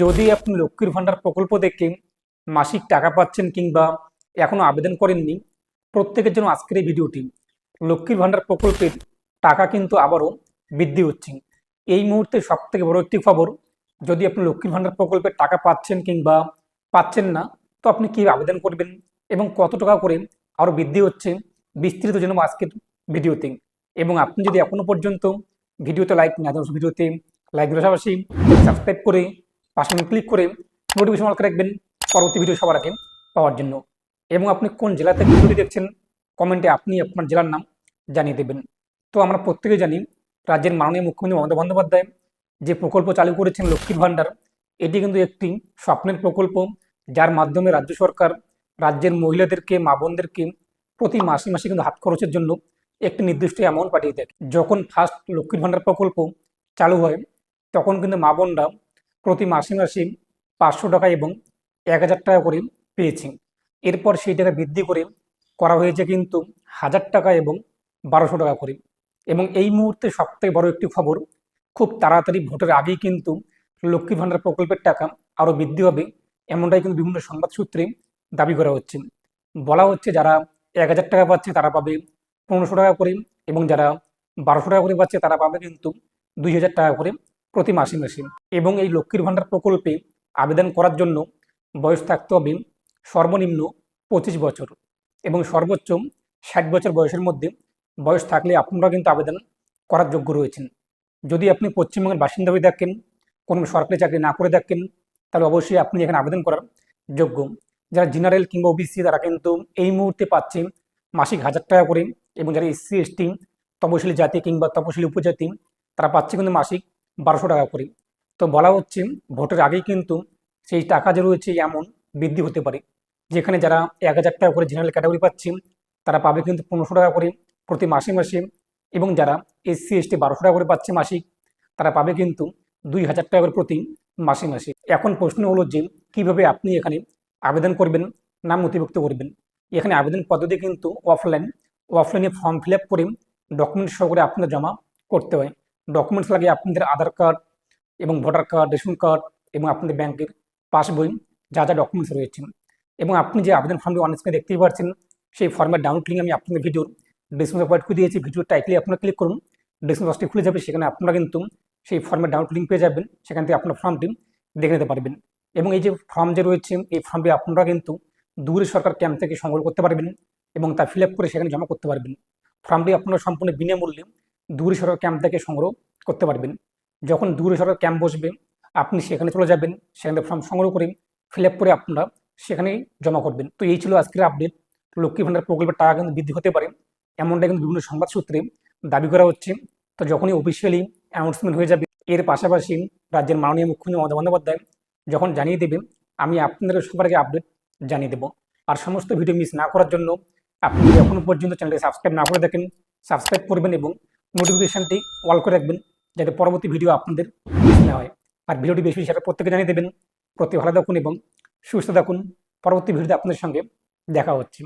যদি আপনি লক্ষ্মীর ভাণ্ডার প্রকল্প দেখে মাসিক টাকা পাচ্ছেন কিংবা এখনও আবেদন করেননি, প্রত্যেকের জন্য আজকের এই ভিডিওটি। লক্ষ্মীর ভাণ্ডার প্রকল্পের টাকা কিন্তু আবারও বৃদ্ধি হচ্ছে। এই মুহূর্তে সব থেকে বড় একটি খবর, যদি আপনি লক্ষ্মীর ভাণ্ডার প্রকল্পের টাকা পাচ্ছেন কিংবা পাচ্ছেন না, তো আপনি কি আবেদন করবেন এবং কত টাকা করে আরও বৃদ্ধি হচ্ছে বিস্তৃত জন্য আজকের ভিডিওতে। এবং আপনি যদি এখনও পর্যন্ত ভিডিওতে লাইক না দেন ভিডিওতে লাইক দেওয়ার পাশাপাশি সাবস্ক্রাইব করে পাশে ক্লিক করে নোটিফিকেশন অল করে রাখবেন, পরবর্তী ভিডিও সবার আগে পাওয়ার জন্য। এবং আপনি কোন জেলা থেকে ভিডিওটি দেখছেন কমেন্টে আপনি আপনার জেলার নাম জানিয়ে দেবেন। তো আমরা প্রত্যেকেই জানি, রাজ্যের মাননীয় মুখ্যমন্ত্রী মমতা বন্দ্যোপাধ্যায় যে প্রকল্প চালু করেছেন লক্ষ্মীর ভাণ্ডার, এটি কিন্তু একটি স্বপ্নের প্রকল্প, যার মাধ্যমে রাজ্য সরকার রাজ্যের মহিলাদেরকে, মা বোনদেরকে প্রতি মাসে মাসে কিন্তু হাত খরচের জন্য একটি নির্দিষ্ট অ্যামাউন্ট পাঠিয়ে দেয়। যখন ফার্স্ট লক্ষ্মীর ভাণ্ডার প্রকল্প চালু হয়, তখন কিন্তু মা বোনরা প্রতি মাসে মাসে পাঁচশো টাকা এবং এক হাজার টাকা করে পেয়েছি। এরপর সেই টাকা বৃদ্ধি করে করা হয়েছে কিন্তু হাজার টাকা এবং বারোশো টাকা করে। এবং এই মুহূর্তে সবথেকে বড় একটি খবর, খুব তাড়াতাড়ি ভোটের আগেই কিন্তু লক্ষ্মী ভাণ্ডার প্রকল্পের টাকা আরও বৃদ্ধি হবে এমনটাই কিন্তু বিভিন্ন সংবাদ সূত্রে দাবি করা হচ্ছে। বলা হচ্ছে যারা এক হাজার টাকা পাচ্ছে তারা পাবে পনেরোশো টাকা করে এবং যারা বারোশো টাকা করে পাচ্ছে তারা পাবে কিন্তু দুই হাজার টাকা করে প্রতি মাসে মাসে। এবং এই লক্ষ্মীর ভাণ্ডার প্রকল্পে আবেদন করার জন্য বয়স থাকতে হবে সর্বনিম্ন পঁচিশ বছর এবং সর্বোচ্চ ষাট বছর বয়সের মধ্যে বয়স থাকলে আপনারা কিন্তু আবেদন করার যোগ্য রয়েছেন। যদি আপনি পশ্চিমবঙ্গের বাসিন্দা হয়ে থাকেন, কোনো সরকারি চাকরি না করে থাকেন, তাহলে অবশ্যই আপনি এখানে আবেদন করার যোগ্য। যারা জেনারেল কিংবা ওবিসি, তারা কিন্তু এই মুহূর্তে পাচ্ছে মাসিক হাজার টাকা করে এবং যারা এসসি, এসটি, তপশিলি জাতি কিংবা তপশিলি উপজাতি, তারা পাচ্ছে কিন্তু মাসিক বারোশো টাকা করে। তো বলা হচ্ছে ভোটের আগেই কিন্তু সেই টাকা যে রয়েছে এমন বৃদ্ধি হতে পারে। যেখানে যারা এক হাজার টাকা করে জেনারেল ক্যাটাগরি পাচ্ছে, তারা পাবে কিন্তু পনেরোশো টাকা করে প্রতি মাসে মাসে। এবং যারা এসসি এসটি বারোশো টাকা করে পাচ্ছে মাসিক, তারা পাবে কিন্তু দুই হাজার টাকা করে প্রতি মাসে মাসে। এখন প্রশ্ন হলো যে কীভাবে আপনি এখানে আবেদন করবেন নাম নথিভুক্ত করবেন? এখানে আবেদন পদ্ধতি কিন্তু অফলাইন অফলাইনে ফর্ম ফিল আপ করে ডকুমেন্টস সহ করে আপনার জমা করতে হয়। ডকুমেন্টস লাগে আপনাদের আধার কার্ড এবং ভোটার কার্ড রেশন কার্ড এবং আপনাদের ব্যাংকের পাসবই যা যা ডকুমেন্টস রয়েছে। এবং আপনি যে আবেদন ফর্মটি অন স্ক্রিনে দেখতেই পাচ্ছেন সেই ফর্মের ডাউনলোড লিঙ্ক আমি আপনাদের ভিডিওর ডিসক্রিপশনে প্রোভাইড করে দিয়েছি। ভিডিও টাইটলি আপনারা ক্লিক করুন। ডিসক্রিপশন বক্সটি খুলে যাবে, সেখানে আপনারা কিন্তু সেই ফর্মের ডাউনলোড লিঙ্ক পেয়ে যাবেন। সেখান থেকে আপনার ফর্মটি দেখে নিতে পারবেন। এবং এই যে ফর্ম যে রয়েছে, এই ফর্মটি আপনারা কিন্তু দূরে সরকার ক্যাম্প থেকে সংগ্রহ করতে পারবেন এবং তা ফিল করে সেখানে জমা করতে পারবেন। ফর্মটি আপনারা সম্পূর্ণ বিনামূল্যে দূরে সরকার ক্যাম্প থেকে সংগ্রহ করতে পারবেন। যখন দূরে সরকার ক্যাম্প বসবে, আপনি সেখানে চলে যাবেন, সেখানে ফর্ম সংগ্রহ করে ফিল করে আপনারা সেখানে জমা করবেন। তো এই ছিল আজকের আপডেট লক্ষ্মী ভাণ্ডার প্রকল্পের টাকা কিন্তু বৃদ্ধি হতে পারে। এমনটা কিন্তু বিভিন্ন সংবাদ সূত্রে দাবি করা হচ্ছে। তো যখনই অফিসিয়ালি অ্যানাউন্সমেন্ট হয়ে যাবে, এর পাশাপাশি রাজ্যের মাননীয় মুখ্যমন্ত্রী মমতা বন্দ্যোপাধ্যায় যখন জানিয়ে দেবে আমি আপনাদের সবার আগে আপডেট জানিয়ে দেবো। আর সমস্ত ভিডিও মিস না করার জন্য আপনি এখনও পর্যন্ত চ্যানেলটি সাবস্ক্রাইব না করে দেখেন সাবস্ক্রাইব করবেন এবং নোটিফিকেশানটি অল করে রাখবেন, যাতে পরবর্তী ভিডিও আপনাদের মিস না হয়। আর ভিডিওটি বেশি বেশি প্রত্যেকে জানিয়ে দেবেন। প্রতি ভালো থাকুন এবং সুস্থ থাকুন। পরবর্তী ভিডিওতে আপনাদের সঙ্গে দেখা হচ্ছে।